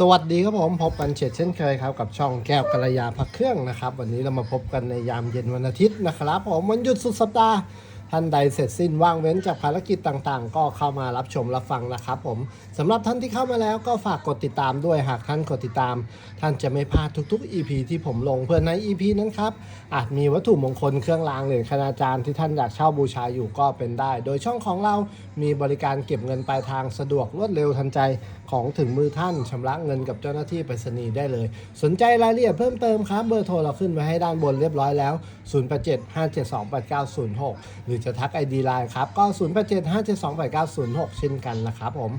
สวัสดีครับผมพบกันเฉดเช่นเคยครับกับช่องแก้วกัลยาพักเครื่องนะครับ วันนี้เรามาพบกันในยามเย็นวันอาทิตย์นะครับ ผมวันหยุดสุดสัปดาห์ ท่านใดเสร็จสิ้นว่างเว้นจากภารกิจต่างๆ ก็เข้ามารับชมรับฟังนะครับผมสำหรับท่านที่เข้ามาแล้วก็ฝากกดติดตามด้วยหากท่านกดติดตาม ท่านจะไม่พลาดทุกๆ EP ที่ผมลงเพื่อใน EP นั้นครับอาจมีวัตถุมงคลเครื่องรางหรือคณาจารย์ที่ท่านอยากเช่าบูชาอยู่ก็เป็นได้ โดยช่องของเรามีบริการเก็บเงินปลายทางสะดวกรวดเร็วทันใจของถึงมือท่านชำระเงินกับเจ้าหน้าที่ไปรษณีย์ได้เลย สนใจรายละเอียดเพิ่มเติมครับเบอร์โทรเราขึ้นไว้ให้ด้านบนเรียบร้อยแล้ว 0875728906 หรือจะทัก ID ไลน์ครับ ก็ 0875728906 เช่นกันนะครับผม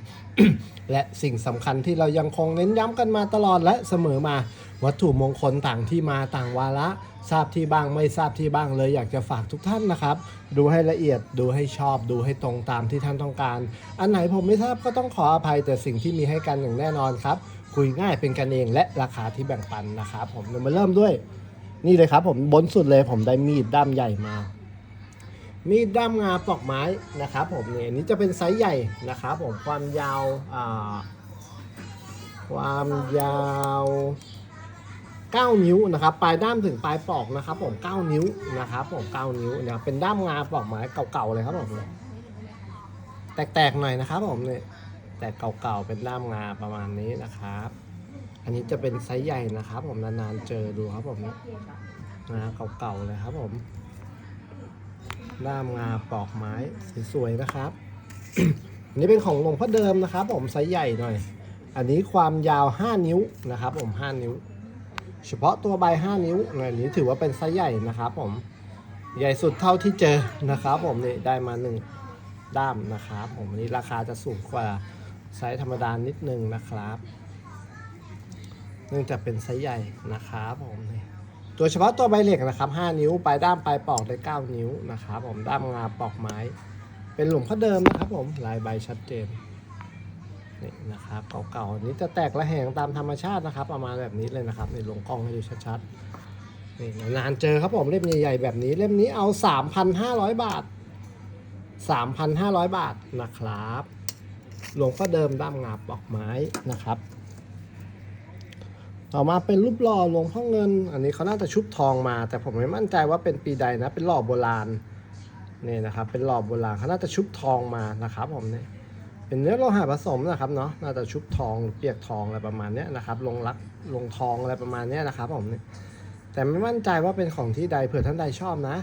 และสิ่งสำคัญที่เรายังคงเน้นย้ำกันมาตลอดและเสมอมา วัตถุมงคลต่างที่มาต่างวาระ ทราบที่บ้างไม่ทราบที่บ้างเลยอยากจะฝากทุกท่านนะครับ ดูให้ละเอียดดูให้ชอบดูให้ตรงตามที่ท่านต้องการ อันไหนผมไม่ทราบก็ต้องขออภัยแต่สิ่งที่มีให้กันอย่างแน่นอนครับคุยง่ายเป็นกันเองและราคาที่แบ่งปันนะครับผมเรามาเริ่มด้วยนี่เลยครับผมบนสุดเลยผมได้มีดด้ามใหญ่มา มีดด้ามงาปอกไม้นะครับผมเนี่ยอันนี้จะเป็นไซส์ใหญ่นะครับผมความยาวความยาว 9 นิ้วนะครับปลายด้ามถึงปลายปอกนะครับผม 9 นิ้วนะครับผม 9 นิ้วเนี่ยเป็นด้ามงาปอกไม้เก่าๆเลยครับผมเนี่ยแตกๆหน่อยนะครับผมเนี่ยแต่เก่าๆเป็นด้ามงาประมาณนี้นะครับ อันนี้จะเป็นไซส์ใหญ่นะครับ ผมนานๆเจอดูครับผมเนี่ยงาเก่าๆเลยครับผม ด้ามงาปลอกไม้สวยๆนะครับ อันนี้เป็นของหลวงพ่อเดิมนะครับ ผมไซส์ใหญ่หน่อย อันนี้ความยาว 5 นิ้วนะครับ ผม 5 นิ้ว เฉพาะตัวใบ 5 นิ้วอันนี้ถือว่าเป็นไซส์ใหญ่นะครับ ผม ใหญ่สุดเท่าที่เจอนะครับ ผมนี่ได้มาหนึ่งด้ามนะครับ ผมนนี้ราคาจะสูงกว่าไซส์ธรรมดานิดนึงนะครับ เนื่องจากเป็นไซส์ใหญ่นะครับผมนี่ ตัวเฉพาะตัวใบเหล็กนะครับ 5 นิ้ว ปลายด้ามปลายปอกได้ 9 นิ้วนะครับผมด้ามงาปอกไม้ เป็นหลุมพ่อเดิมนะครับผมลายใบชัดเจนนี่นะครับเก่าๆอันนี้จะแตกระแหงตามธรรมชาตินะครับ ประมาณแบบนี้เลยนะครับในลงกล้องให้ดูชัดๆนี่นานเจอครับผมเล่มใหญ่ๆแบบนี้ เล่มนี้เอา 3,500 บาท 3,500 บาทนะครับ หลวงพ่อเดิมด้ามงาปอกไม้นะครับ ต่อมาเป็นรูปหล่อหลวงพ่อเงิน อันนี้เขาน่าจะชุบทองมา แต่ผมไม่มั่นใจว่าเป็นปีใดนะ เป็นหล่อโบราณนี่นะครับ เป็นหล่อโบราณเขาน่าจะชุบทองมานะครับผมเนี่ยเป็นเนื้อโลหะผสมนะครับเนาะ น่าจะชุบทองหรือเปียกทองอะไรประมาณนี้นะครับ ลงรักลงทองอะไรประมาณนี้นะครับผมเนี่ยแต่ไม่มั่นใจว่าเป็นของที่ใดเผื่อท่านใดชอบนะ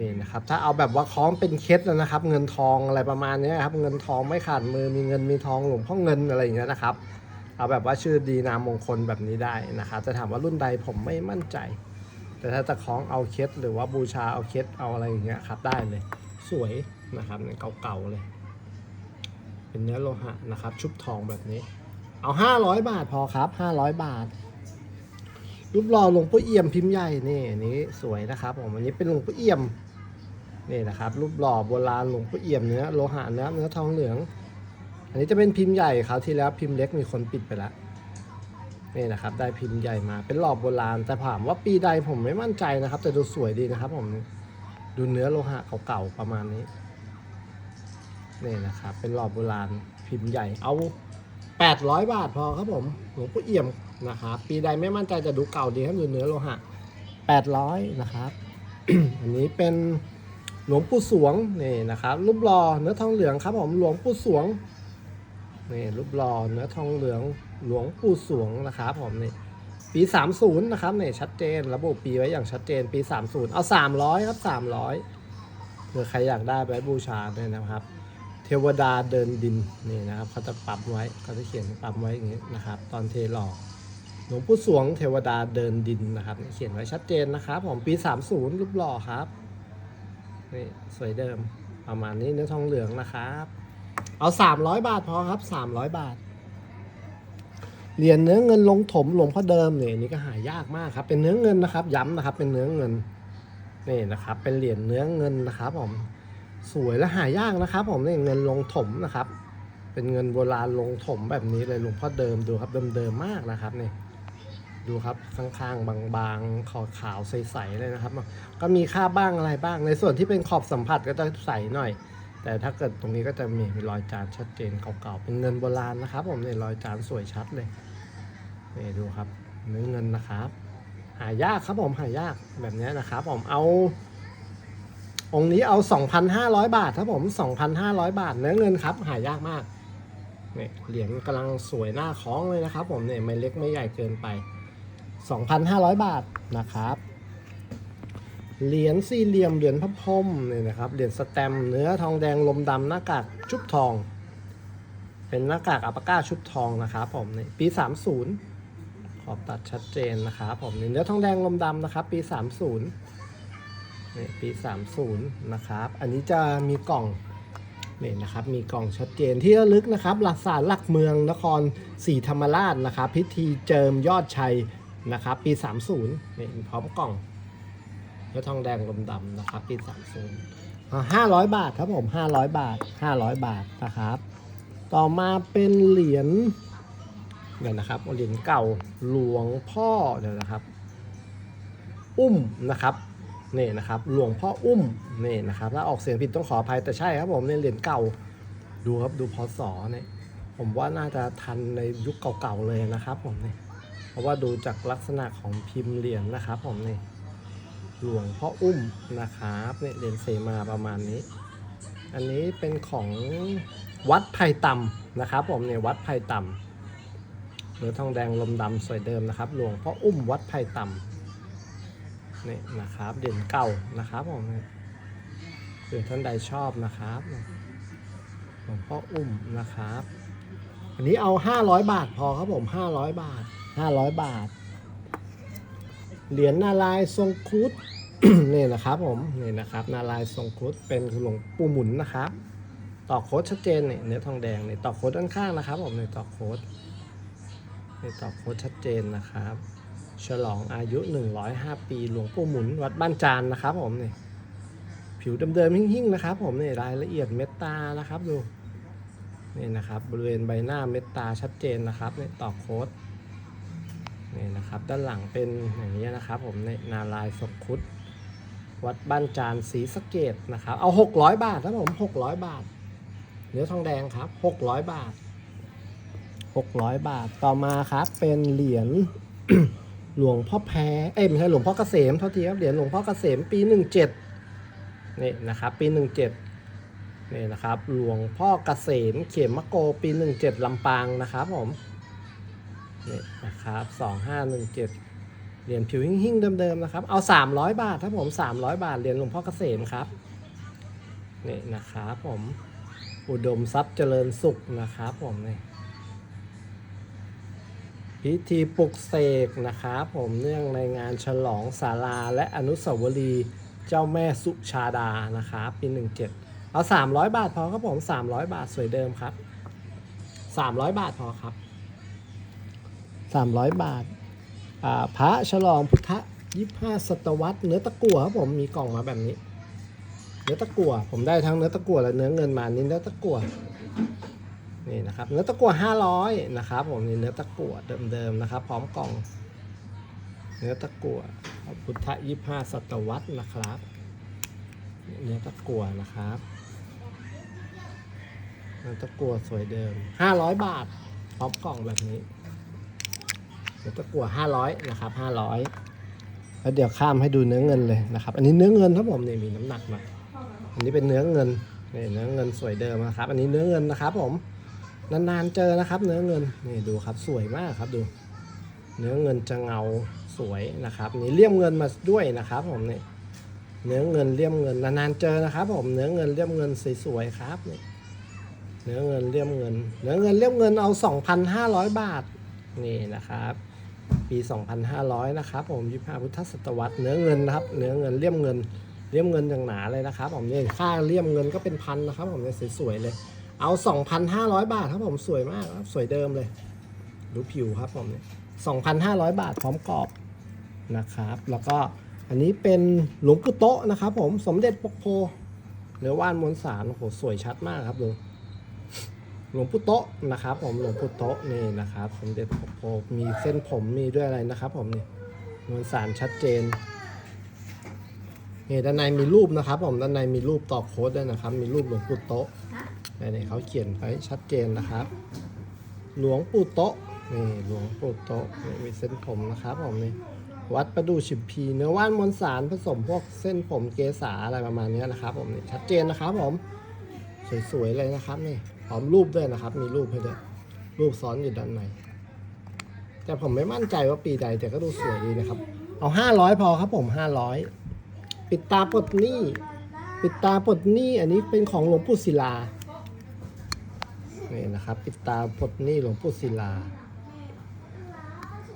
นี่นะครับถ้าเอาแบบว่าคล้องเป็นเคสแล้วนะครับ เงินทองอะไรประมาณนี้ครับเงินทองไม่ขาดมือมีเงินมีทองหลวงพ่อเงินอะไรอย่างเงี้ยนะครับ เอาแบบว่าชื่อดีนามมงคลแบบนี้ได้นะครับจะถามว่ารุ่นใดผมไม่มั่นใจ แต่ถ้าจะคล้องเอาเคสหรือว่าบูชาเอาเคสเอาอะไรอย่างเงี้ยครับได้เลย สวยนะครับเนี่ยเก่าๆเลย เป็นเนื้อโลหะนะครับ ชุบทองแบบนี้ เอา 500 บาทพอครับ 500 บาทรูปหล่อหลวงพ่อเอี่ยมพิมพ์ใหญ่นี่นี้สวยนะครับผมอันนี้เป็นหลวงพ่อเอี่ยมนี่นะครับรูปหล่อโบราณหลวงพ่อเอี่ยมเนื้อโลหะเนื้อเนื้อทองเหลือง อันนี้จะเป็นพิมพ์ใหญ่คราวที่แล้วพิมพ์เล็กมีคนปิดไปแล้วนี่นะครับ ได้พิมพ์ใหญ่มาเป็นหลอบโบราณ แต่ถามว่าปีใดผมไม่มั่นใจนะครับ แต่ดูสวยดีนะครับผมดูเนื้อโลหะเก่าๆประมาณนี้นี่นะครับ เป็นหลอบโบราณพิมพ์ใหญ่เอา 800 บาทพอครับผมหลวงพ่เอี่ยมนะครับปีใดไม่มั่นใจจะดูเก่าดีครับดูเนื้อโลหะ 800 นะครับ อันนี้เป็นหลวงปู่สวงนี่นะครับรูปหล่อเนื้อทองเหลืองครับผมหลวงปู่สวง นี่รูปหล่อเนื้อทองเหลืองหลวงปู่สวงนะครับผมนี่ปี 30 นะครับนี่ชัดเจนระบุปีไว้อย่างชัดเจนปี 30 เอา 300 ครับ 300เผื่อใครอยากได้ไปบูชาเนี่ยนะครับ เทวดาเดินดินนี่นะครับเขาจะปรับไว้เขาจะเขียนปรับไว้อย่างนี้นะครับ ตอนเทหล่อหลวงปู่สวงเทวดาเดินดินนะครับ เขียนไว้ชัดเจนนะครับผมปี 30 รูปหล่อครับนี่สวยเดิมประมาณนี้เนื้อทองเหลืองนะครับ เอา300บาทพอครับ300บาท เหรียญเนื้อเงินลงถมหลวงพ่อเดิมเนี่ยนี่ก็หายากมากครับ เป็นเนื้อเงินนะครับ ย้ำนะครับ เป็นเนื้อเงินนี่นะครับ เป็นเหรียญเนื้อเงินนะครับ ผม สวยและหายากนะครับ ผมนี่เงินลงถมนะครับ เป็นเงินโบราณลงถมแบบนี้เลยหลวงพ่อเดิมดูครับเดิมๆมากนะครับนี่ดูครับข้างๆบางๆขาวขาวๆใสๆเลยนะครับ ก็มีค่าบ้างอะไรบ้าง ในส่วนที่เป็นขอบสัมผัสก็จะใสหน่อย แต่ถ้าเกิดตรงนี้ก็จะมีรอยจานชัดเจนเก่าๆเป็นเงินโบราณนะครับ ผมเนี่ยรอยจานสวยชัดเลยนี่ดูครับเนื้อเงินนะครับ หายากครับผมหายากแบบนี้นะครับ ผมเอา องค์นี้เอา 2,500 บาทครับผม 2,500 บาท เนื้อเงินครับ หายากมากเนี่ยเหรียญกำลังสวยหน้าคล้องเลยนะครับ ผมเนี่ยไม่เล็กไม่ใหญ่เกินไป 2,500 บาทนะครับ เหรียญสี่เหลี่ยมเหรียญพระพรมเนี่ยนะครับเหรียญสแตมเนื้อทองแดงลมดำหน้ากากชุบทอง เป็นหน้ากากอัปปาก้าชุบทองนะครับผมนี่ปี 30 ขอบตัดชัดเจนนะครับผมนี่เนื้อทองแดงลมดำนะครับปี 30นี่ปี 30นะครับอันนี้จะมีกล่องนี่นะครับมีกล่องชัดเจนที่ระลึกนะครับหลักศาลหลักเมืองนครศรีธรรมราชนะครับ พิธีเจิมยอดชัยนะครับ ปี 30นี่พร้อมกล่อง เนื้อทองแดงลมดำนะครับปีสามศูนย์ห้าร้อยบาทครับผมห้าร้อยบาทห้าร้อยบาทนะครับ ต่อมาเป็นเหรียญเนี่ยนะครับเหรียญเก่าหลวงพ่อเดี๋ยวนะครับ อุ้มนะครับนี่นะครับหลวงพ่ออุ้มนี่นะครับถ้าออกเสียงผิดต้องขออภัยแต่ใช่ครับผมเนี่ยเหรียญเก่าดูครับดูพศเนี่ยผมว่าน่าจะทันในยุคเก่าๆเลยนะครับผมเนี่ยเพราะว่าดูจากลักษณะของพิมพ์เหรียญนะครับผมเนี่ย หลวงพ่ออุ้มนะครับเนี่ยเหรียญเสมาประมาณนี้ อันนี้เป็นของวัดไผ่ต่ำนะครับ ผมเนี่ยวัดไผ่ต่ำเนื้อทองแดงลมดำสวยเดิมนะครับ หลวงพ่ออุ้มวัดไผ่ต่ำนี่นะครับเหรียญเก่านะครับผมเนี่ยเผื่อท่านใดชอบนะครับหลวงพ่ออุ้มนะครับ อันนี้เอา 500 บาทพอครับผม 500 บาท 500 บาท เหรียญนารายณ์ทรงครุฑ นี่นะครับผมนี่นะครับ นารายทรงครุฑเป็นหลวงปู่หมุนนะครับ ต่อโค้ดชัดเจนเนี่ยเนื้อทองแดงเนี่ยต่อโค้ดด้านข้างนะครับ ผมเนี่ยต่อโค้ดนี่ต่อโค้ดชัดเจนนะครับ ฉลองอายุ 105 ปีหลวงปู่หมุนวัดบ้านจานนะครับผมนี่ผิวเดิมๆหิ่งๆนะครับ ผมนี่รายละเอียดเม็ดตานะครับดูนี่นะครับบริเวณใบหน้าเม็ดตาชัดเจนนะครับเนี่ยต่อโค้ดนี่นะครับ ด้านหลังเป็นอย่างนี้นะครับ ผมในนาลายณ์ศกคุด วัดบ้านจานศรีสะเกดนะครับ เอา 600 บาทครับผม 600 บาท เนื้อทองแดงครับ 600 บาท 600 บาทต่อมาครับเป็นเหรียญหลวงพ่อแพรเอ้ยไม่ใช่หลวงพ่อเกษมเท่าทีครับ เหรียญหลวงพ่อเกษมปี 17นี่นะครับ ปี 17นี่นะครับ หลวงพ่อเกษมเขมมะโกปี 17ลำปางนะครับผมนี่นะครับสองห้าหนึ่ง เหรียญผิวหิ่งๆเดิมๆนะครับ เอาสามร้อยบาทครับผมสามร้อยบาทเหรียญหลวงพ่อเกษมครับนี่นะครับผมอุดมทรัพย์เจริญสุขนะครับผมนี่พิธีปลุกเสกนะครับผมเนื่องในงานฉลองศาลาและอนุสาวรีย์เจ้าแม่สุชาดานะครับปีหนึ่งเจ็ดเอาสามร้อยบาทพอครับผมสามร้อยบาทสวยเดิมครับสามร้อยบาทพอครับ 300 บาทอ่า พระฉลองพุทธ25ศตวรรษเนื้อตะกั่วครับผมมีกล่องมาแบบนี้ เนื้อตะกั่วผมได้ทั้งเนื้อตะกั่วและเนื้อเงินมานี่เนื้อตะกั่วนี่นะครับเนื้อตะกั่ว500นะครับผมนี่เนื้อตะกั่วเดิมๆนะครับ พร้อมกล่อง เนื้อตะกั่วพุทธ25ศตวรรษนะครับ เนื้อตะกั่วนะครับเนื้อตะกั่วสวยเดิม500บาทพร้อมกล่องแบบนี้ ดี๋ยวตะกั่ว500นะครับ500แล้วเดี๋ยวข้ามให้ดูเนื้อเงินเลยนะครับ อันนี้เนื้อเงินครับผมนี่มีน้ำหนักหน่อยอันนี้เป็นเนื้อเงินนี่เนื้อเงินสวยเดิมนะครับ อันนี้เนื้อเงินนะครับ ผมนานๆเจอนะครับ เนื้อเงินนี่ดูครับสวยมากครับดู เนื้อเงินจะเงาสวยนะครับนี่เลี่ยมเงินมาด้วยนะครับ ผมนี่เนื้อเงินเลี่ยมเงินนานๆเจอนะครับ ผมเนื้อเงินเลี่ยมเงินสวยๆครับนี่เนื้อเงินเลี่ยมเงิน เนื้อเงินเลี่ยมเงินเอา 2,500 บาทนี่นะครับ 2,500 นะครับผม25พุทธศตวรรษเนื้อเงินนะครับเนื้อเงินเลี่ยมเงินเลี่ยมเงินอย่างหนาเลยนะครับผมเนี่ยค่าเลี่ยมเงินก็เป็นพันนะครับผมเนี่ยสวยๆเลยเอา 2,500 บาทครับผมสวยมากครับสวยเดิมเลย ดูผิวครับผมเนี่ย2,500 บาทพร้อมกรอบนะครับ แล้วก็อันนี้เป็นหลวงปู่โตะนะครับผมสมเด็จปกโพเนื้อว่านมวลสารโอ้โหสวยชัดมากครับดู หลวงปู่โตะนะครับผมหลวงปู่โตะนี่นะครับสมเด็จปกโพมีเส้นผมมีด้วยอะไรนะครับ ผมนี่มวลสารชัดเจนนี่ด้านในมีรูปนะครับ ผมด้านในมีรูปต่อโค้ดด้วยนะครับ มีรูปหลวงปู่โตะนี่เขาเขียนไว้ชัดเจนนะครับ หลวงปู่โตะนี่หลวงปู่โตะนี่มีเส้นผมนะครับผมนี่วัดประดูฉิมพีเนื้อว่านมวลสารผสมพวกเส้นผมเกสาอะไรประมาณนี้นะครับ ผมนี่ชัดเจนนะครับ ผมสวยๆเลยนะครับนี่ พร้อมรูปด้วยนะครับ มีรูปให้ด้วยรูปซ้อนอยู่ด้านในแต่ผมไม่มั่นใจว่าปีใดแต่ก็ดูสวยดีนะครับ เอาห้าร้อยพอครับผมห้าร้อยปิดตาปลดหนี้ ปิดตาปลดหนี้ อันนี้เป็นของหลวงปู่ศิลานี่นะครับ ปิดตาปลดหนี้หลวงปู่ศิลา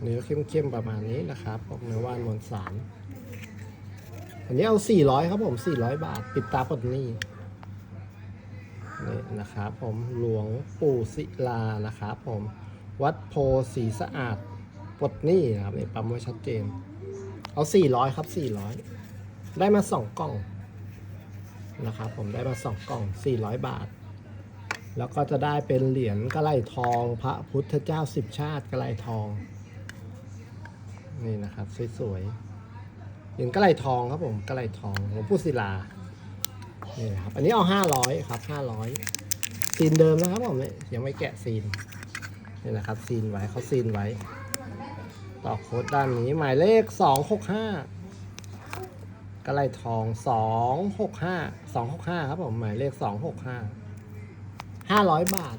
เนื้อเข้มๆประมาณนี้นะครับพวกเนื้อว่านมวลสารอันนี้เอา400ครับผม400บาท ปิดตาปลดหนี้ นะครับผมหลวงปู่ศิลานะครับผมวัดโพสีสะอาดปลดหนี้นะครับนี่ปั๊มไว้ชัดเจน เอา 400 ครับ 400 ได้มา 2 กล่องนะครับผมได้มา 2 กล่อง 400 บาท แล้วก็จะได้เป็นเหรียญกระไหลทอง พระพุทธเจ้าสิบชาติกระไหลทอง นี่นะครับ สวยๆเหรียญกระไหลทองครับผมกระไหลทองหลวงปู่ศิลานี่นะครับอันนี้เอา 500 ครับ 500 ซีนเดิมนะครับผมเนี่ยยังไม่แกะซีนนี่นะครับซีนไว้เขาซีนไว้ ต่อโค้ดด้านนี้หมายเลข265กห้ากระไรทอง265 265ครับผมหมายเลข265 500บาท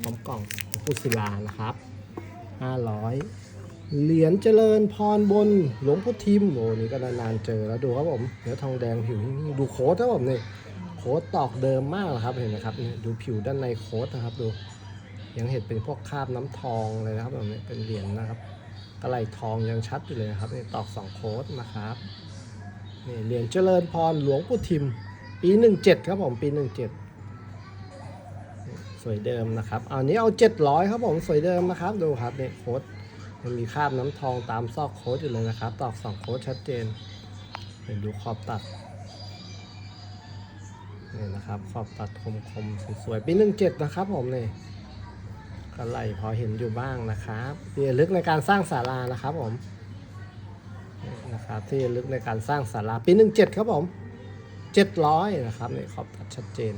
พร้อมกล่องหลวงปู่ศิลานะครับ500เหรียญเจริญพรบนหลวงพ่อทิมโอ้นี่ก็นานๆเจอแล้วดูครับผมเนื้อทองแดงผิวนี่ดูโค้ดครับผมนี่ โค้ดตอกเดิมมากครับเห็นไหมครับนี่ดูผิวด้านในโค้ดนะครับดูยังเห็นเป็นพวกคราบน้ำทองเลยนะครับแบบนี้เป็นเหรียญนะครับกระไหลทองยังชัดอยู่เลยครับนี่ตอกสองโค้ดนะครับนี่เหรียญเจริญพรหลวงปู่ทิม ปีหนึ่งเจ็ดครับผมปีหนึ่งเจ็ดสวยเดิมนะครับอันนี้เอาเจ็ดร้อยครับผมสวยเดิมนะครับดูครับนี่โค้ดมันมีคราบน้ำทองตามซอกโค้ดอยู่เลยนะครับ ตอกสองโค้ดชัดเจนเห็นดูขอบตัด นี่นะครับ ขอบตัดคมๆสวยๆปีหนึ่งเจ็ดนะครับผมนี่ก็ไหลพอเห็นอยู่บ้างนะครับที่ลึกในการสร้างศาลานะครับผมนี่นะครับที่ลึกในการสร้างศาลาปีหนึ่งเจ็ดครับผมเจ็ดร้อยนะครับนี่ขอบตัดชัดเจน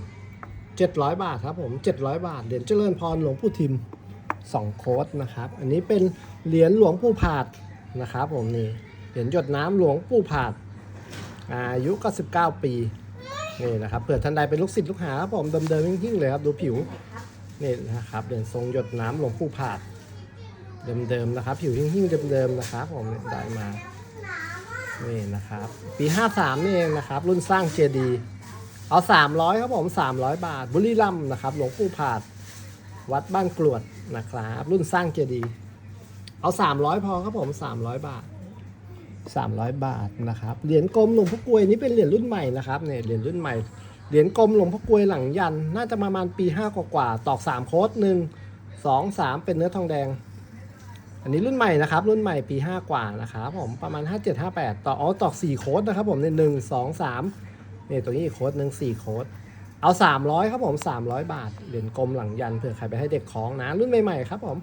เจ็ดร้อยบาทครับผมเจ็ดร้อยบาทเหรียญเจริญพรหลวงปู่ทิมสองโค้ดนะครับ อันนี้เป็นเหรียญหลวงปู่ผาดนะครับผมนี่เหรียญหยดน้ำหลวงปู่ผาดอายุก็สิบเก้าปี นี่นะครับเผื่อท่านใดเป็นลูกศิษย์ลูกหาครับผมเดิมๆยิ่งๆเลยครับดูผิวนี่นะครับเหรียญทรงหยดน้ำหลวงปู่ผาดเดิมๆนะครับ ผิวหิ้งๆเดิมๆนะครับผมได้มานี่นะครับปี53นี่เองนะครับ รุ่นสร้างเจดีย์เอา 300ครับผม300 บาท บุรีรัมนะครับ หลวงปู่ผาด วัดบ้านกรวดนะครับ รุ่นสร้างเจดีย์เอา 300 พอครับผม 300 บาท 300 บาทนะครับเหรียญกลมหลวงพ่อกลวยนี่เป็นเหรียญรุ่นใหม่นะครับเนี่ยเหรียญรุ่นใหม่เหรียญกลมหลวงพ่อกลวยหลังยัน น่าจะประมาณปี5กว่าๆตอก 3 โค้ดหนึ่งสองสามเป็นเนื้อทองแดง อันนี้รุ่นใหม่นะครับ รุ่นใหม่ปี 5 กว่านะครับผมประมาณ 57 58 ต่ออ๋อตอก4โค้ดนะครับผมในหนึ่งสองสามนี่ยตัวนี้อีกโค้ดหนึ่ง4โค้ดเอา 300 ครับผม 300 บาทเหรียญกลมหลังยันเผื่อใครไปให้เด็กของนะ รุ่นใหม่ๆครับผม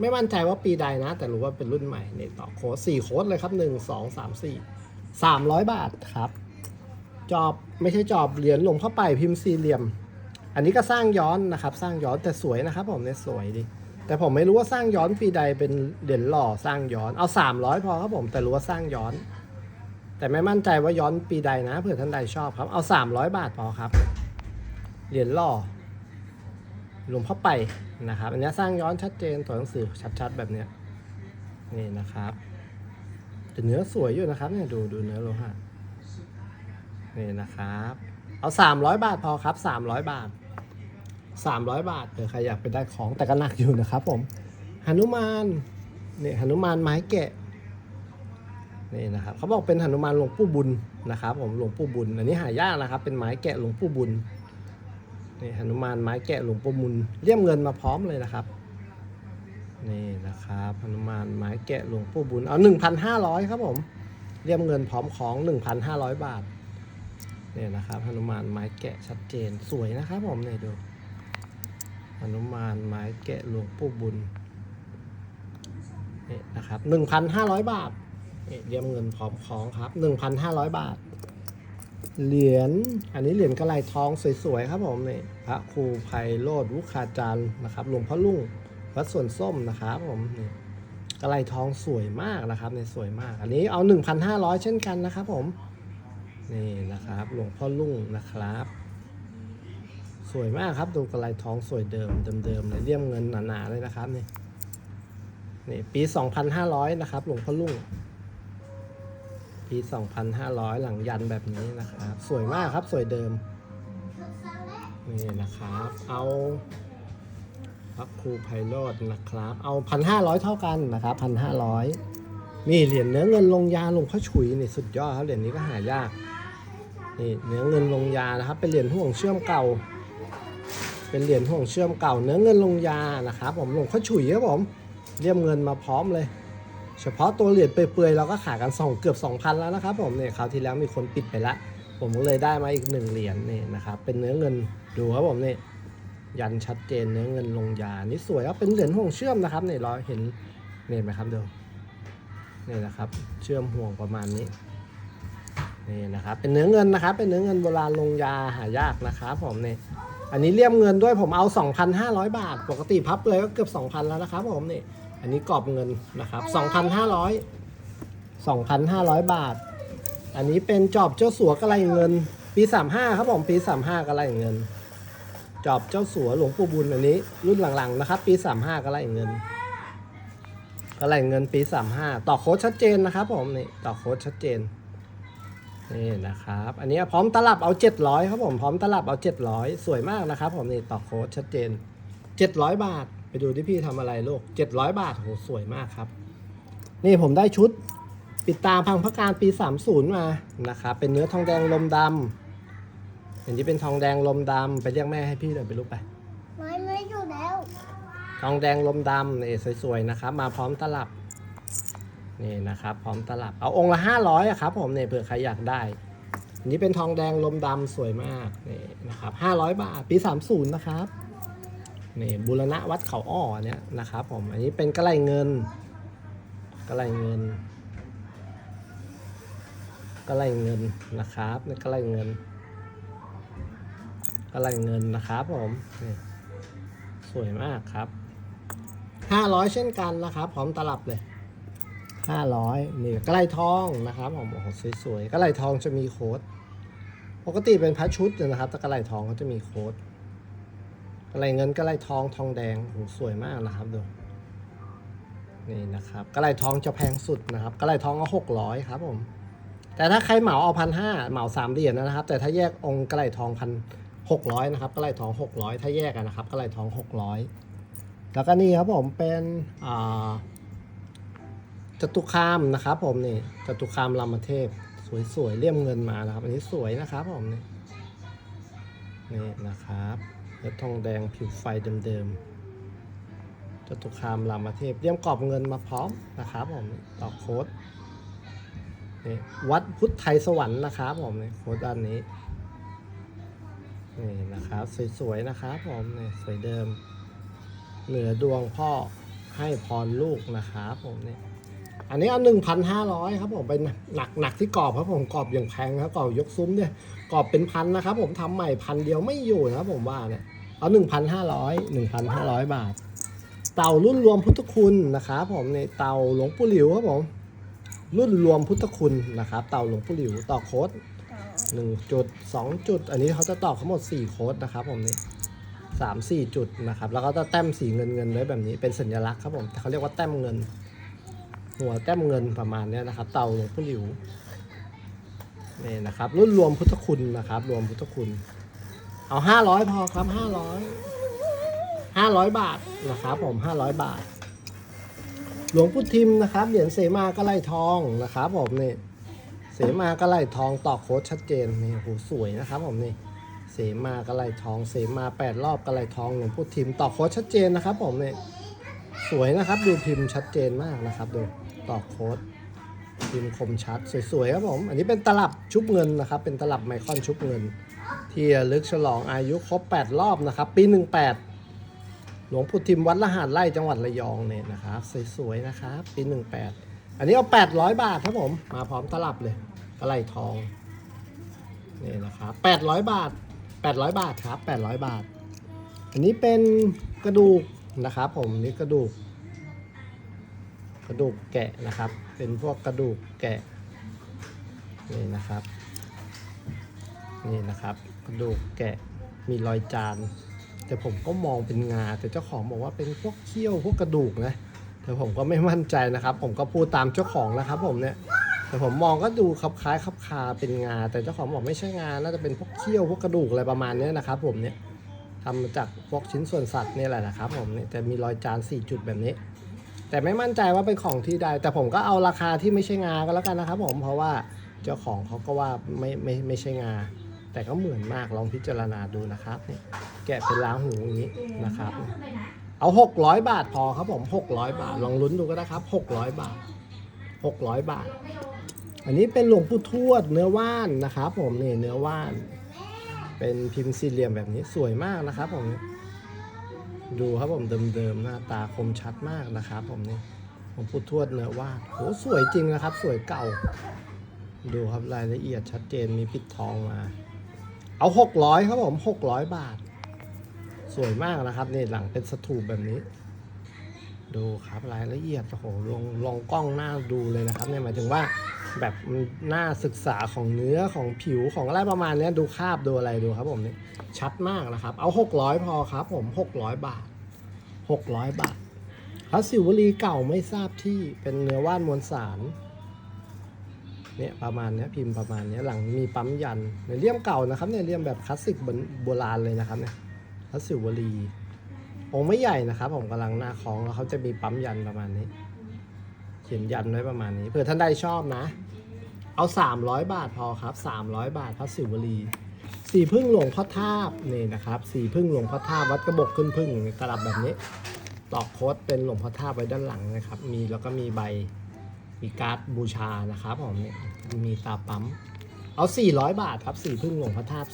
ไม่มั่นใจว่าปีใดนะ แต่รู้ว่าเป็นรุ่นใหม่นี่ต่อโค้ด4โค้ดเลยครับ1 2 3 4 300บาทครับ จอบไม่ใช่จอบเหรียญหลงเข้าไปพิมพ์สี่เหลี่ยม อันนี้ก็สร้างย้อนนะครับ สร้างย้อนแต่สวยนะครับ ผมเนี่ยสวยดี แต่ผมไม่รู้ว่าสร้างย้อนปีใดเป็นเหรียญหล่อสร้างย้อนเอา300พอครับผมแต่รู้ว่าสร้างย้อน แต่ไม่มั่นใจว่าย้อนปีใดนะเผื่อท่านใดชอบครับ เอา300บาทพอครับเหรียญหล่อ หลวงพ่อไปนะครับ อันนี้สร้างย้อนชัดเจนตัวหนังสือชัดๆแบบเนี้ยนี่นะครับแต่เนื้อสวยอยู่นะครับเนี่ยดูดูเนื้อโลหะนี่นะครับ เอา300บาทพอครับ300บาท300บาทเผื่อใครอยากไปได้ของแต่ก็หนักอยู่นะครับผมหนุมานนี่หนุมานไม้แกะนี่นะครับเขาบอกเป็นหนุมานหลวงปู่บุญนะครับผมหลวงปู่บุญอันนี้หายากนะครับ เป็นไม้แกะหลวงปู่บุญ นี่หนุมานไม้แกะหลวงปู่บุญเลี่ยมเงินมาพร้อมเลยนะครับนี่นะครับหนุมานไม้แกะหลวงปู่บุญเอา1,500ครับผมเลี่ยมเงินพร้อมของ1,500บาทเนี่ยนะครับหนุมานไม้แกะชัดเจนสวยนะครับผมเนี่ยดูหนุมานไม้แกะหลวงปู่บุญนี่นะครับหนึ่งพันห้าร้อยบาทนี่เรียมเงินพร้อมคล้องครับ1,500บาท เหรียญอันนี้เหรียญกระไหลทองสวยๆครับผมนี่พระครูไพโรธวุคาจารย์นะครับหลวงพ่อลุ่งวัดสวนส้มนะครับผมนี่กระไหลทองสวยมากนะครับในสวยมาก อันนี้เอา 1,500 เช่นกันนะครับผมนี่นะครับหลวงพ่อลุ่งนะครับ สวยมากครับดูกระไหลทองสวยเดิมเดิมๆเลยเลี่ยมเงินหนาๆเลยนะครับนี่นี่ปี 2,500 นะครับหลวงพ่อลุ่ง ปี 2,500 หลังยันแบบนี้นะครับ สวยมากครับสวยเดิม นี่นะครับ เอาพระครูไพโรจน์นะครับ เอา 1,500 เท่ากันนะครับ 1,500 นี่เหรียญเนื้อเงินลงยาลงพ่อฉุยนี่สุดยอดครับเหรียญนี้ก็หายาก นี่เนื้อเงินลงยานะครับ เป็นเหรียญห่วงเชื่อมเก่า เป็นเหรียญห่วงเชื่อมเก่า เนื้อเงินลงยานะครับ ผมลงพ่อฉุยครับผมเรียมเงินมาพร้อมเลย เฉพาะตัวเหรียญเปื่อยๆเราก็ขายกันสองเกือบ 2,000 แล้วนะครับผมเนี่ยคราวที่แล้วมีคนปิดไปละ ผมก็เลยได้มาอีกหนึ่งเหรียญนี่นะครับเป็นเนื้อเงินดูครับผมนี่ยันชัดเจนเนื้อเงินลงยานี่สวยครับเป็นเหรียญห่วงเชื่อมนะครับเนี่ยเราเห็นเนี่ไหมครับเดี๋ยวนี่นะครับ เชื่อมห่วงประมาณนี้นี่นะครับเป็นเนื้อเงินนะครับ เป็นเนื้อเงินโบราณลงยาหายากนะครับผมเนี่ยอันนี้เลี่ยมเงินด้วยผมเอา 2,500 บาท ปกติพับเลยก็เกือบ 2,000 แล้วนะครับผมนี่ อันนี้กรอบเงินนะครับ 2,500 2,500 บาท อันนี้เป็นจอบเจ้าสัวกระไรเงิน ปี 35 ครับผมปี 35กระไรเงิน จอบเจ้าสัวหลวงปู่บุญอันนี้ รุ่นหลังๆนะครับ ปี 35กระไรเงินกระไรเงินปี 35 ต่อโค้ดชัดเจนนะครับผมนี่ต่อโค้ดชัดเจนนี่นะครับ อันนี้พร้อมตลับเอา 700 ครับผม พร้อมตลับเอา 700 สวยมากนะครับผมนี่ต่อโค้ดชัดเจน 700 บาท ดูที่พี่ทำอะไรลูก700บาทโหสวยมากครับ นี่ผมได้ชุดปิดตาพังพระการปี 30 มานะครับเป็นเนื้อทองแดงลมดำอย่างนี้เป็นทองแดงลมดำไปเรียกแม่ให้พี่หน่อยไปลูกไปไม่ไม่อยู่แล้ว ทองแดงลมดำนี่สวยๆนะครับ มาพร้อมตลับนี่นะครับ พร้อมตลับเอาองค์ละ500อะครับ ผมเนี่ยเผื่อใครอยากได้อันนี้เป็นทองแดงลมดำสวยมากนี่นะครับ500บาทปี 30 นะครับ นี่บุรณะวัดเขาอ้อเนี่ยนะครับผมอันนี้เป็นกระไรเงินกระไรเงินกระไรเงินนะครับนี่กระไรเงินกระไรเงินนะครับผมนี่สวยมากครับห้าร้อยเช่นกันนะครับพร้อมตลับเลยห้าร้อยนี่กระไรทองนะครับผมโอ้โหสวยๆกระไรทองจะมีโค้ดปกติเป็นพัชชุดนะครับแต่กระไรทองเขาจะมีโค้ด กระไรเงินกระไรทองทองแดงโหสวยมากนะครับดูนี่นะครับกระไรทองจะแพงสุดนะครับกระไรทองก็หกร้อยครับผมแต่ถ้าใครเหมาเอาพันห้าเหมาสามเหรียญนะครับ แต่ถ้าแยกองค์กระไรทองพันหกร้อยนะครับกระไรทองหกร้อยถ้าแยกกันนะครับกระไรทองหกร้อยแล้วก็นี่ครับผมเป็นอ่าจตุคามนะครับผมนี่จตุคามรามเทพสวยๆเลี่ยมเงินมานะครับ อันนี้สวยนะครับผมนี่นี่นะครับ เนื้อทองแดงผิวไฟเดิมๆจตุคามรามเทพเรียมกรอบเงินมาพร้อมนะครับผมต่อโค้ดนี่วัดพุทธไทยสวรรค์นะครับผมนี่โค้ดด้านนี้นี่นะครับสวยๆนะครับผมนี่สวยเดิม เหนือดวงพ่อให้พรลูกนะครับผมนี่อันนี้เอาหนึ่งพันห้าร้อยครับผมเป็นหนักหนักที่กรอบครับผมกรอบอย่างแพงครับกรอบยกซุ้มเนี่ยกรอบเป็นพันนะครับผมทำใหม่พันเดียวไม่อยู่นะครับผมว่าเนี่ย เอาหนึ่งพันห้าร้อยหนึ่งพันห้าร้อยบาท เต่ารุ่นรวมพุทธคุณนะครับผมในเต่าหลวงปู่หลิวครับผม รุ่นรวมพุทธคุณนะครับ เต่าหลวงปู่หลิวต่อโค้ดหนึ่งจุดสองจุด อันนี้เขาจะต่อทั้งหมดสี่โค้ดนะครับผมนี่สามสี่จุดนะครับ แล้วก็จะแต้มสีเงินเงินไว้แบบนี้เป็นสัญลักษณ์ครับผมเขาเรียกว่าแต้มเงิน หัวแต้มเงินประมาณนี้นะครับ เต่าหลวงปู่หลิวนี่นะครับรุ่นรวมพุทธคุณนะครับ รวมพุทธคุณ เอาห้าร้อยพอครับห้าร้อยห้าร้อยบาทนะครับผมห้าร้อยบาท หลวงพุทธิมนะครับเหรียญเสมากระไลทองนะครับผมนี่เสมากระไลทองต่อโค้ดชัดเจนนี่โหสวยนะครับผมนี่เสมากระไลทองเสมาแปดรอบกระไลทองหลวงพุทธิมต่อโค้ดชัดเจนนะครับผมนี่สวยนะครับดูพิมพ์ชัดเจนมากนะครับดูต่อโค้ดพิมพ์คมชัดสวยๆครับผม อันนี้เป็นตลับชุบเงินนะครับ เป็นตลับไมคอนชุบเงิน ที่ลึกฉลองอายุครบ 8 รอบนะครับ ปี 18 หลวงพุทธิมวัดละหารไร่จังหวัดระยองเนี่ยนะครับสวยๆนะครับปี 18 อันนี้เอาแปดร้อยบาทครับผมมาพร้อมตลับเลยกระไหลทองนี่นะครับแปดร้อยบาทแปดร้อยบาทครับแปดร้อยบาท อันนี้เป็นกระดูกนะครับผมนี่กระดูก กระดูกแกะนะครับ เป็นพวกกระดูกแกะนี่นะครับ นี่นะครับ กระดูกแกะมีรอยจาน แต่ผมก็มองเป็นงา แต่เจ้าของบอกว่าเป็นพวกเขี้ยวพวกกระดูกนะแต่ผมก็ไม่มั่นใจนะครับ ผมก็พูดตามเจ้าของนะครับ ผมเนี่ยแต่ผมมองก็ดูคลับคล้ายคลับคาเป็นงา แต่เจ้าของบอกไม่ใช่งาน่าจะเป็นพวกเขี้ยวพวกกระดูกอะไรประมาณนี้นะครับผมเนี่ยทำมาจากพวกชิ้นส่วนสัตว์นี่แหละนะครับ ผมเนี่ยแต่มีรอยจาน4จุดแบบนี้ แต่ไม่มั่นใจว่าเป็นของที่ใด แต่ผมก็เอาราคาที่ไม่ใช่งาก็แล้วกันนะครับ ผมเพราะว่าเจ้าของเขาก็ว่าไม่ไม่ไม่ใช่งา แต่ก็เหมือนมากลองพิจารณาดูนะครับเนี่ยแกะเป็นล้างหูอย่างนี้นะครับ เอา 600 บาทพอครับผม600 บาท ลองลุ้นดูก็ได้ครับ 600 บาท 600 บาท อันนี้เป็นหลวงปู่ทวดเนื้อว่านนะครับผมนี่เนื้อว่าน เป็นพิมพ์สี่เหลี่ยมแบบนี้สวยมากนะครับผมดูครับผมเดิมๆหน้าตาคมชัดมากนะครับ ผมนี่หลวงปู่ทวดเนื้อว่านโหสวยจริงนะครับ สวยเก่า ดูครับรายละเอียดชัดเจนมีปิดทองมา เอา600ครับผม600บาท สวยมากนะครับนี่หลังเป็นสถูปแบบนี้ ดูครับรายละเอียดโอ้โหลงลองกล้องหน้าดูเลยนะครับเนี่ยหมายถึงว่าแบบมันน่าศึกษาของเนื้อของผิวของอะไรประมาณนี้ดูคาบดูอะไรดูครับผมนี่ชัดมากนะครับ เอา600พอครับ ผม600บาท600บาทพระศิวลีเก่าไม่ทราบที่เป็นเนื้อว่านมวลสาร เนี่ยประมาณนี้พิมพ์ประมาณนี้หลังมีปั๊มยันเนี่ยเลี่ยมเก่านะครับเนี่ยเลี่ยมแบบคลาสสิกโบราณเลยนะครับเนี่ยพระศิวลีองค์ไม่ใหญ่นะครับ ผมกำลังหน้าคล้องแล้วเขาจะมีปั๊มยันประมาณนี้ เขียนยันไว้ประมาณนี้เผื่อท่านใดชอบนะ เอา 300 บาทพอครับ 300 บาทพระศิวลีสีพึ่งหลวงพ่อทาบนี่นะครับสีพึ่งหลวงพ่อทาบวัดกระบอกขึ้นพึ่งตลับแบบนี้ตอกโค้ดเป็นหลวงพ่อทาบไว้ด้านหลังนะครับ มีแล้วก็มีใบ มีการ์ดบูชานะครับผมเนี่ยมีตาปั๊ม เอา 400 บาทครับสีพึ่งหลวงพระธาตุ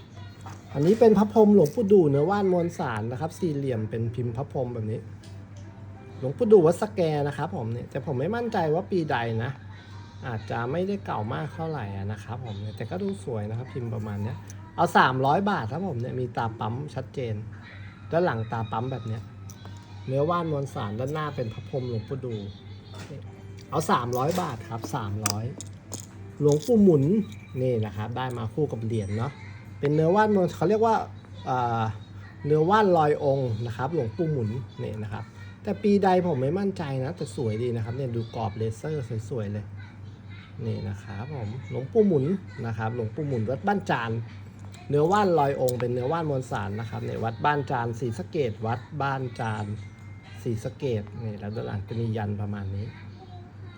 400 อันนี้เป็นพระพรหมหลวงปู่ดูเนื้อว่านมวลสารนะครับ สี่เหลี่ยมเป็นพิมพ์พระพรหมแบบนี้ หลวงปู่ดูวัดสแกนะครับผมเนี่ยแต่ผมไม่มั่นใจว่าปีใดนะ อาจจะไม่ได้เก่ามากเท่าไหร่นะครับผมเนี่ยแต่ก็ดูสวยนะครับพิมพ์ประมาณเนี้ยเอา 300 บาทครับผมเนี่ยมีตาปั๊มชัดเจน ด้านหลังตาปั๊มแบบเนี้ยเนื้อว่านมวลสารด้านหน้าเป็นพระพรหมหลวงปู่ดู เอา300บาทครับ300หลวงปู่หมุนนี่นะครับได้มาคู่กับเหรียญเนาะเป็นเนื้อว่านเขาเรียกว่าเนื้อว่านลอยองค์นะครับ หลวงปู่หมุนนี่นะครับ แต่ปีใดผมไม่มั่นใจนะแต่สวยดีนะครับเนี่ยดูกรอบเลเซอร์สวยๆเลยนี่นะครับผมหลวงปู่หมุนนะครับ หลวงปู่หมุนวัดบ้านจานเนื้อว่านลอยองค์เป็นเนื้อว่านมวลสารนะครับเนี่ยวัดบ้านจานศรีสะเกดวัดบ้านจานศรีสะเกดนี่แล้วด้านหลังจะมียันประมาณนี้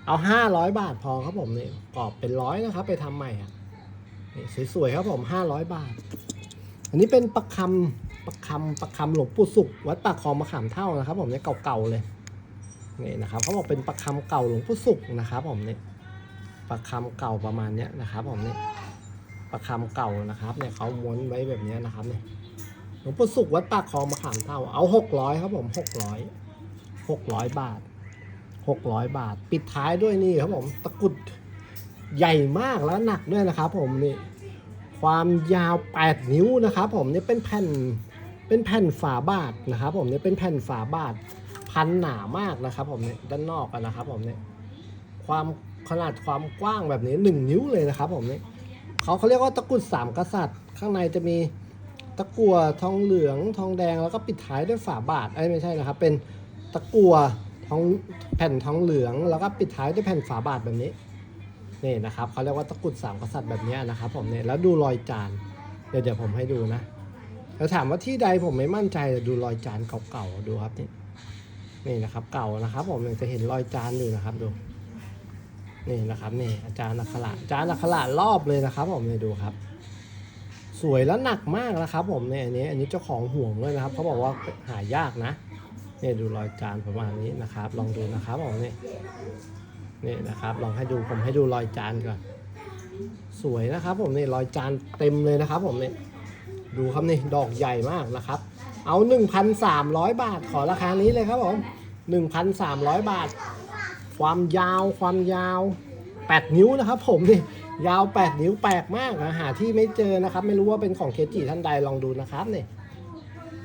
เอาห้าร้อยบาทพอครับผมเนี่ยกรอบเป็นร้อยนะครับ ไปทำใหม่อะนี่สวยๆครับผมห้าร้อยบาท อันนี้เป็นประคำประคำประคำหลวงปู่สุขวัดปากคลองมะขามเท่านะครับ ผมเนี่ยเก่าๆเลยนี่นะครับเขาบอกเป็นประคำเก่าหลวงปู่สุขนะครับ ผมเนี่ยประคำเก่าประมาณเนี้ยนะครับ ผมเนี่ยประคำเก่านะครับเนี่ยเขาม้วนไว้แบบเนี้ยนะครับเนี่ยหลวงปู่สุขวัดปากคลองมะขามเท่าเอาหกร้อยครับผมหกร้อยหกร้อยบาท 600 บาท ปิดท้ายด้วยนี่ครับผมตะกุดใหญ่มากแล้วหนักด้วยนะครับผมนี่ความยาว 8 นิ้วนะครับผมนี่เป็นแผ่นเป็นแผ่นฝาบาทนะครับผมนี่เป็นแผ่นฝาบาทพันหนามากนะครับผมเนี่ยด้านนอกนะครับผมเนี่ยความขนาดความกว้างแบบนี้ 1 นิ้วเลยนะครับผมเนี่ยเขาเขาเรียกว่าตะกุดสามกษัตริย์ ข้างในจะมีตะกั่วทองเหลืองทองแดงแล้วก็ปิดท้ายด้วยฝาบาทไอ้ไม่ใช่นะครับ เป็นตะกั่ว ทองแผ่นทองเหลือง แล้วก็ปิดท้ายด้วยแผ่นฝาบาทแบบนี้นี่นะครับเขาเรียกว่าตะกรุดสามกษัตริย์แบบนี้นะครับผมเนี่ยแล้วดูรอยจานเดี๋ยวเดี๋ยวผมให้ดูนะแล้วถามว่าที่ใดผมไม่มั่นใจดูรอยจานเก่าๆดูครับนี่นี่นะครับ เก่านะครับ ผมจะเห็นรอยจานอยู่นะครับดูนี่นะครับนี่อาจารย์อัคระอาจารย์อัคระรอบเลยนะครับ ผมเนี่ยดูครับ สวยและหนักมากนะครับ ผมเนี่ยอันนี้อันนี้เจ้าของห่วงเลยนะครับเขาบอกว่าหายากนะ เนี่ยดูรอยจานประมาณนี้นะครับ ลองดูนะครับผมนี่นี่นะครับ ลองให้ดูผมให้ดูรอยจานก่อน สวยนะครับ ผมนี่รอยจานเต็มเลยนะครับ ผมนี่ดูครับนี่ดอกใหญ่มากนะครับ เอา 1,300 บาทขอราคานี้เลยครับผม1,300 บาท ความยาวความยาว 8 นิ้วนะครับ ผมนี่ยาว 8 นิ้วแปลกมากนะหาที่ไม่เจอนะครับ ไม่รู้ว่าเป็นของเคจิท่านใดลองดูนะครับเนี่ย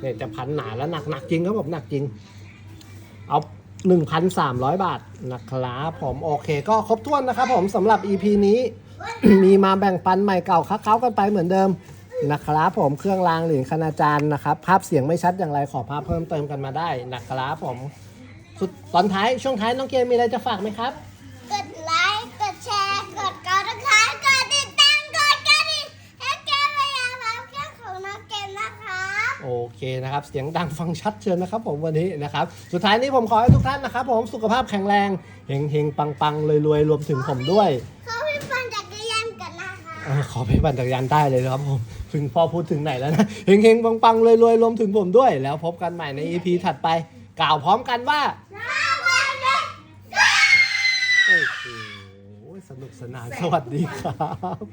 เนี่ยจะพันหนาแล้วหนักหนักจริงครับผมหนักจริง เอา 1,300 บาทนะครับผมโอเค ก็ครบถ้วนนะครับผมสำหรับ EP นี้ มีมาแบ่งปันใหม่เก่าค้าๆกันไปเหมือนเดิมนะครับผมเครื่องรางหรือคณาจารย์นะครับ ภาพเสียงไม่ชัดอย่างไรขอภาพเพิ่มเติมกันมาได้นะครับผมสุดตอนท้ายช่วงท้ายน้องเกมมีอะไรจะฝากไหมครับ กดไลค์ กดแชร์ กดกระดิ่งกดติดตามกดกระดิ่งให้เกมพยายามรับแค่ของน้องเกมนะครับ โอ เคนะครับ เสียงดังฟังชัดเชิญนะครับผมวันนี้นะครับ สุดท้ายนี้ผมขอให้ทุกท่านนะครับผมสุขภาพแข็งแรงเฮงเฮงปังปังรวยรวยๆรวมถึงผมด้วย เขาไปปั่นจักรยานกันนะคะอาขอไปปั่นจักรยานได้เลยนะครับผมถึงพอพูดถึงไหนแล้วนะเฮงเฮงปังปังรวยรวยๆรวมถึงผมด้วย แล้วพบกันใหม่ใน EP ถัดไป กล่าวพร้อมกันว่า โอ้โหสนุกสนานสวัสดีครับ